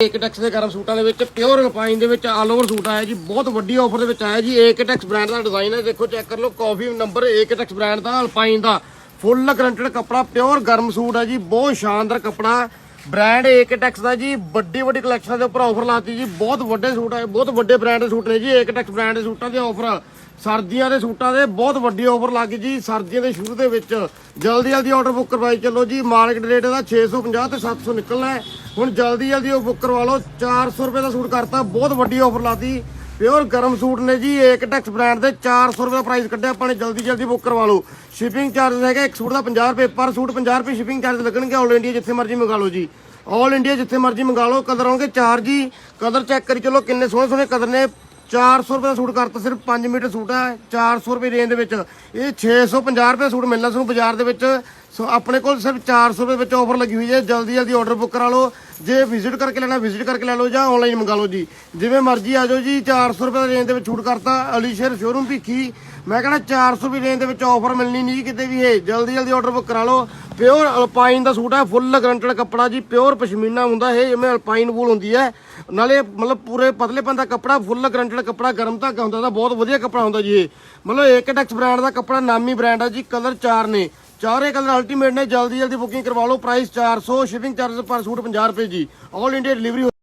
ਏਕ ਦੇ ਗਰਮ ਸੂਟਾਂ ਦੇ ਵਿੱਚ ਪਿਓਰ ਅਲਪਾਈਨ ਦੇ ਵਿੱਚ ਆਲ ਓਵਰ ਸੂਟ ਆਇਆ ਜੀ, ਬਹੁਤ ਵੱਡੀ ਆਫਰ ਦੇ ਵਿੱਚ ਆਇਆ ਜੀ ਏਕ ਬ੍ਰਾਂਡ ਦਾ ਡਿਜ਼ਾਈਨ ਹੈ, ਦੇਖੋ ਚੈੱਕ ਕਰ ਲਓ ਕਾਫੀ ਨੰਬਰ ਏਕਟੈਕਸ ਬ੍ਰਾਂਡ ਦਾ ਅਲਪਾਈਨ ਦਾ ਫੁੱਲ ਗਰੰਟਡ ਕੱਪੜਾ ਪਿਓਰ ਗਰਮ ਸੂਟ ਹੈ ਜੀ, ਬਹੁਤ ਸ਼ਾਨਦਾਰ ਕੱਪੜਾ ਬ੍ਰਾਂਡ ਏਕਟੈਕਸ ਦਾ ਜੀ, ਵੱਡੀ ਵੱਡੀ ਕਲੈਕਸ਼ਨਾਂ ਦੇ ਉੱਪਰ ਆਫਰ ਲਾਤੀ ਜੀ, ਬਹੁਤ ਵੱਡੇ ਸੂਟ ਆਏ ਬਹੁਤ ਵੱਡੇ ਬ੍ਰਾਂਡ ਦੇ ਸੂਟ ਨੇ ਜੀ ਏਕਟੈਕਸ ਬ੍ਰਾਂਡ ਦੇ ਸੂਟਾਂ ਦੇ ਆਫਰ ਸਰਦੀਆਂ ਦੇ ਸੂਟਾਂ ਦੇ ਬਹੁਤ ਵੱਡੀ ਆਫਰ ਲੱਗ ਗਈ ਜੀ, ਸਰਦੀਆਂ ਦੇ ਸ਼ੁਰੂ ਦੇ ਵਿੱਚ। ਜਲਦੀ ਜਲਦੀ ਆਰਡਰ ਬੁੱਕ ਕਰਵਾਈ ਚੱਲੋ ਜੀ, ਮਾਰਕੀਟ ਰੇਟ ਦਾ 650 ਤੇ 700 ਨਿਕਲਣਾ ਹੁਣ ਜਲਦੀ ਜਲਦੀ ਉਹ ਬੁੱਕ ਕਰਵਾ ਲਓ 400 ਰੁਪਏ ਦਾ ਸੂਟ ਕਰਤਾ, ਬਹੁਤ ਵੱਡੀ ਆਫਰ ਲਾਤੀ। ਪਿਓਰ ਗਰਮ ਸੂਟ ਨੇ ਜੀ ਏਕ ਟੈਕਸ ਬ੍ਰਾਂਡ ਦੇ 400 ਰੁਪਏ ਦਾ ਪ੍ਰਾਈਸ ਕੱਢਿਆ, ਆਪਾਂ ਨੇ ਜਲਦੀ ਜਲਦੀ ਬੁੱਕ ਕਰਵਾ ਲਓ। ਸ਼ਿਪਿੰਗ ਚਾਰਜ ਹੈਗਾ, ਇੱਕ ਸੂਟ ਦਾ 50 ਰੁਪਏ, ਪਰ ਸੂਟ 50 ਰੁਪਏ ਸ਼ਿਪਿੰਗ ਚਾਰਜ ਲੱਗਣਗੇ ਆਲ ਇੰਡੀਆ ਜਿੱਥੇ ਮਰਜ਼ੀ ਮੰਗਾ ਲਓ ਜੀ। ਆਲ ਇੰਡੀਆ ਜਿੱਥੇ ਮਰਜ਼ੀ ਮੰਗਾ ਲਓ ਕਦਰ ਆਉਣਗੇ ਚਾਰ ਜੀ ਕਦਰ ਚੈੱਕ ਕਰੀ ਚਲੋ, ਕਿੰਨੇ ਸੋਹਣੇ ਸੋਹਣੇ ਕਦਰ ਨੇ। 400 ਰੁਪਏ ਦਾ ਸੂਟ ਕਰਤਾ, ਸਿਰਫ 5 ਮੀਟਰ ਸੂਟ ਹੈ 400 ਰੁਪਏ ਰੇਂਜ ਦੇ ਵਿੱਚ। ਇਹ 650 ਰੁਪਏ ਦਾ ਸੂਟ ਮਿਲਣਾ ਤੁਹਾਨੂੰ ਬਾਜ਼ਾਰ ਦੇ ਵਿੱਚ। ਸੋ ਆਪਣੇ ਕੋਲ ਸਿਰਫ 400 ਰੁਪਏ ਵਿੱਚ ਆਫਰ ਲੱਗੀ ਹੋਈ ਹੈ। ਜਲਦੀ ਜਲਦੀ ਆਰਡਰ ਬੁੱਕ ਕਰਾ ਲਓ। ਜੇ ਵਿਜ਼ਿਟ ਕਰਕੇ ਲੈਣਾ ਵਿਜ਼ਿਟ ਕਰਕੇ ਲੈ ਲਓ ਜਾਂ ਆਨਲਾਈਨ ਮੰਗਾ ਲਓ ਜੀ। ਜਿਵੇਂ ਮਰਜ਼ੀ ਆ ਜਾਓ ਜੀ 400 ਰੁਪਏ ਦਾ ਰੇਂਜ ਦੇ ਵਿੱਚ ਛੂਟ ਕਰਤਾ ਅਲੀਸ਼ੇਰ ਸ਼ੋਰੂਮ ਭੀਖੀ। ਮੈਂ ਕਹਿੰਦਾ 400 ਰੁਪਏ ਰੇਂਜ ਦੇ ਵਿੱਚ ਆਫਰ ਮਿਲਣੀ ਨਹੀਂ ਜੀ ਕਿਤੇ ਵੀ ਇਹ। ਜਲਦੀ ਜਲਦੀ ਆਰਡਰ ਬੁੱਕ ਕਰਾ ਲਓ। ਪਿਓਰ ਅਲਪਾਈਨ ਦਾ ਸੂਟ ਹੈ, ਫੁੱਲ ਗਰੰਟਡ ਕੱਪੜਾ ਜੀ, ਪਿਓਰ ਪਸ਼ਮੀਨਾ ਹੁੰਦਾ ਇਹ, ਜਿਵੇਂ ਅਲਪਾਈਨ ਵੂਲ ਹੁੰਦੀ ਹੈ। ਨਾਲੇ ਮਤਲਬ ਪੂਰੇ ਪਤਲੇਪਨ ਦਾ ਕੱਪੜਾ, ਫੁੱਲ ਗਰੰਟਡ ਕੱਪੜਾ, ਗਰਮ ਧਾਗਾ ਹੁੰਦਾ, ਤਾਂ ਬਹੁਤ ਵਧੀਆ ਕੱਪੜਾ ਹੁੰਦਾ ਜੀ ਇਹ। ਮਤਲਬ ਏਕਟੈਕਸ ਬ੍ਰਾਂਡ ਦਾ ਕੱਪੜਾ ਨਾਮੀ ਬ੍ਰਾਂਡ ਹੈ ਜੀ ਕਲਰ ਚਾਰ ਨੇ। ਚਾਰੇ ਕਲਰ ਅਲਟੀਮੇਟ ਨੇ ਜਲਦੀ ਜਲਦੀ ਬੁਕਿੰਗ ਕਰਵਾ ਲਓ ਪ੍ਰਾਈਸ 400 ਸ਼ਿਪਿੰਗ ਚਾਰਜ ਪਰ ਸੂਟ 50 ਰੁਪਏ ਜੀ। All India delivery